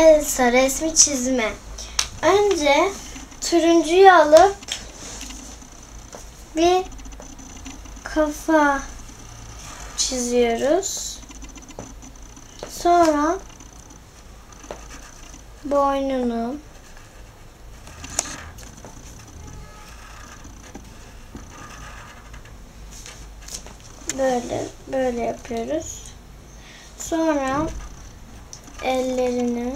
Elsa resmi çizme. Önce turuncuyu alıp bir kafa çiziyoruz. Sonra boynunu böyle böyle yapıyoruz. Sonra ellerini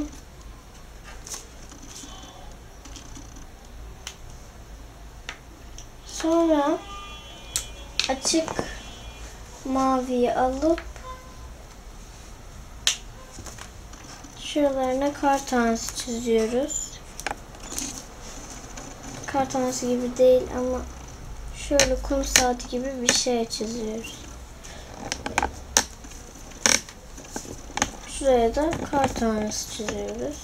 sonra açık maviyi alıp şuralarına kar tanesi çiziyoruz. Kar tanesi gibi değil ama şöyle kum saati gibi bir şey çiziyoruz. Şuraya da kar tanesi çiziyoruz.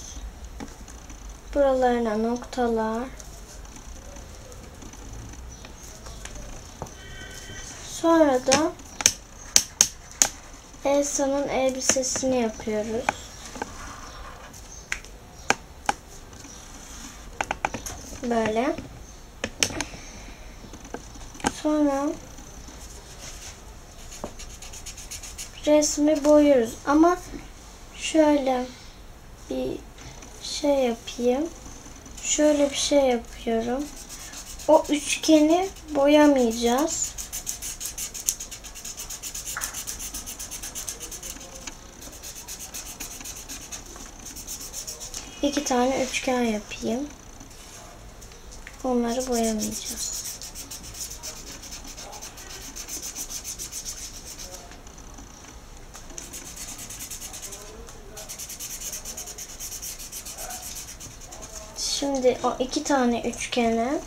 Buralarına noktalar. Sonra da Elsa'nın elbisesini yapıyoruz. Böyle. Sonra resmi boyuyoruz ama şöyle bir şey yapayım. Şöyle bir şey yapıyorum. O üçgeni boyamayacağız. İki tane üçgen yapayım. Onları boyamayacağız. Şimdi o iki tane üçgene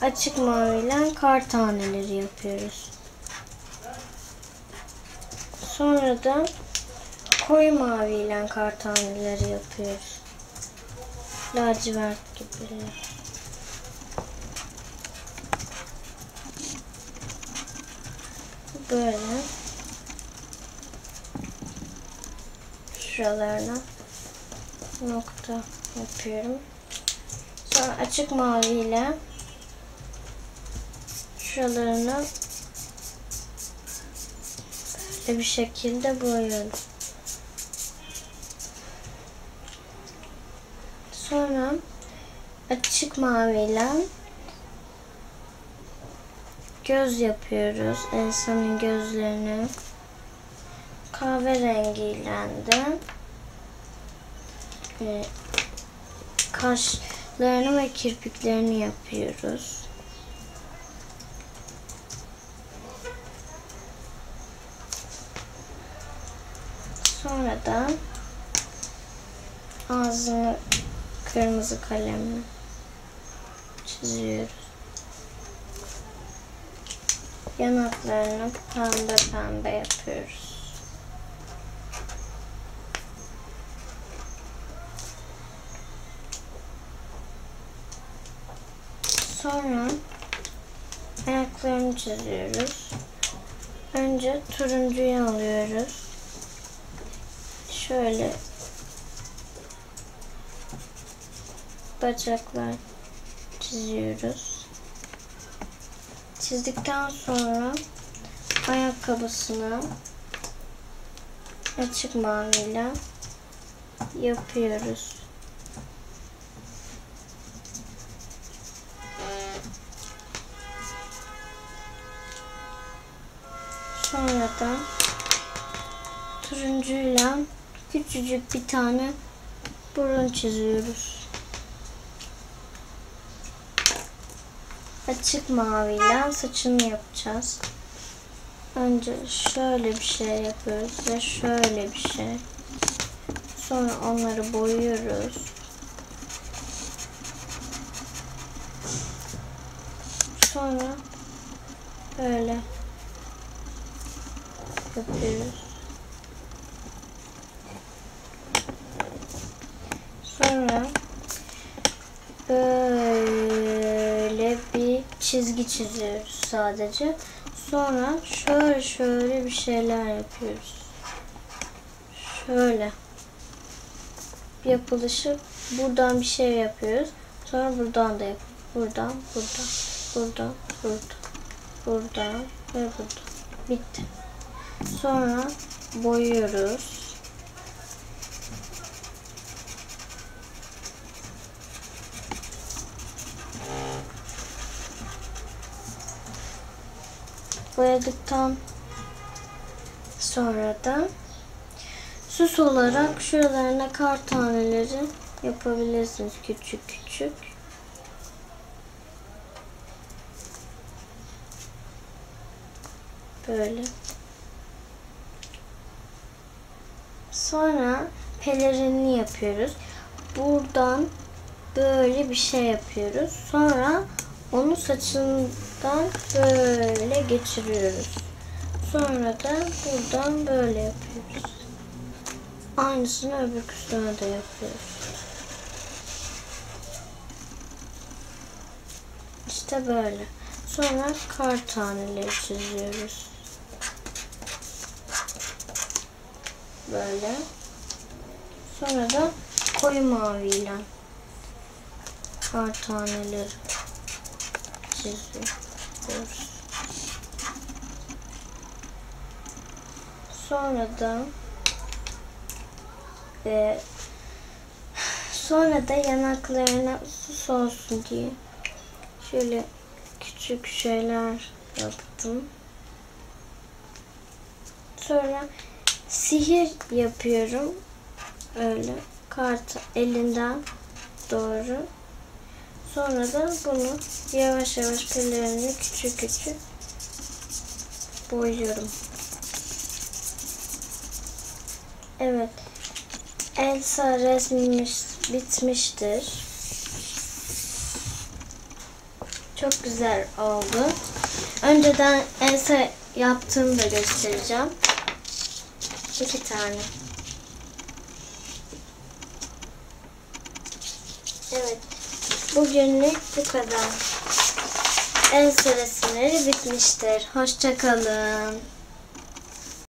açık maviyle kar taneleri yapıyoruz. Sonra da koyu maviyle kar taneleri yapıyoruz. Lacivert gibi. Böyle. Şuralarına nokta yapıyorum. Açık mavi ile şuralarını böyle bir şekilde boyuyorum. Sonra açık mavi ile göz yapıyoruz. Elsa'nın gözlerini kahverengiyle de e, kaşlarını ve kirpiklerini yapıyoruz. Sonra da ağzını kırmızı kalemle çiziyoruz. Yanaklarını pembe pembe yapıyoruz. Sonra ayaklarını çiziyoruz. Önce turuncuyu alıyoruz. Şöyle bacaklar çiziyoruz. Çizdikten sonra ayakkabısını açık maviyle yapıyoruz. Turuncuyla küçücük bir tane burun çiziyoruz. Açık maviyle saçını yapacağız. Önce şöyle bir şey yapıyoruz ve şöyle bir şey. Sonra onları boyuyoruz. Sonra böyle yapıyoruz. Sonra böyle bir çizgi çiziyoruz sadece. Sonra şöyle şöyle bir şeyler yapıyoruz. Şöyle yapılışı buradan bir şey yapıyoruz. Sonra buradan da yap. Buradan, buradan, buradan, buradan, buradan ve buradan. Bitti. Sonra boyuyoruz. Boyadıktan sonra da süs olarak şuralarına kar taneleri yapabilirsiniz küçük küçük. Böyle. Sonra pelerini yapıyoruz. Buradan böyle bir şey yapıyoruz. Sonra onu saçından böyle geçiriyoruz. Sonra da buradan böyle yapıyoruz. Aynısını öbür kısmına da yapıyoruz. İşte böyle. Sonra kar taneleri çiziyoruz. Böyle. Sonra da koyu maviyle kar taneleri çiziyoruz. Sonra da ve sonra da yanaklarına sus olsun diye şöyle küçük şeyler yaptım. Sonra sihir yapıyorum. Öyle kart elinden doğru. Sonra da bunu yavaş yavaş pelerini küçük küçük boyuyorum. Evet. Elsa resmimiz bitmiştir. Çok güzel oldu. Önceden Elsa yaptığımı da göstereceğim. İki tane. Evet. Bugünlük bu kadar. Elsa resimleri bitmiştir. Hoşçakalın.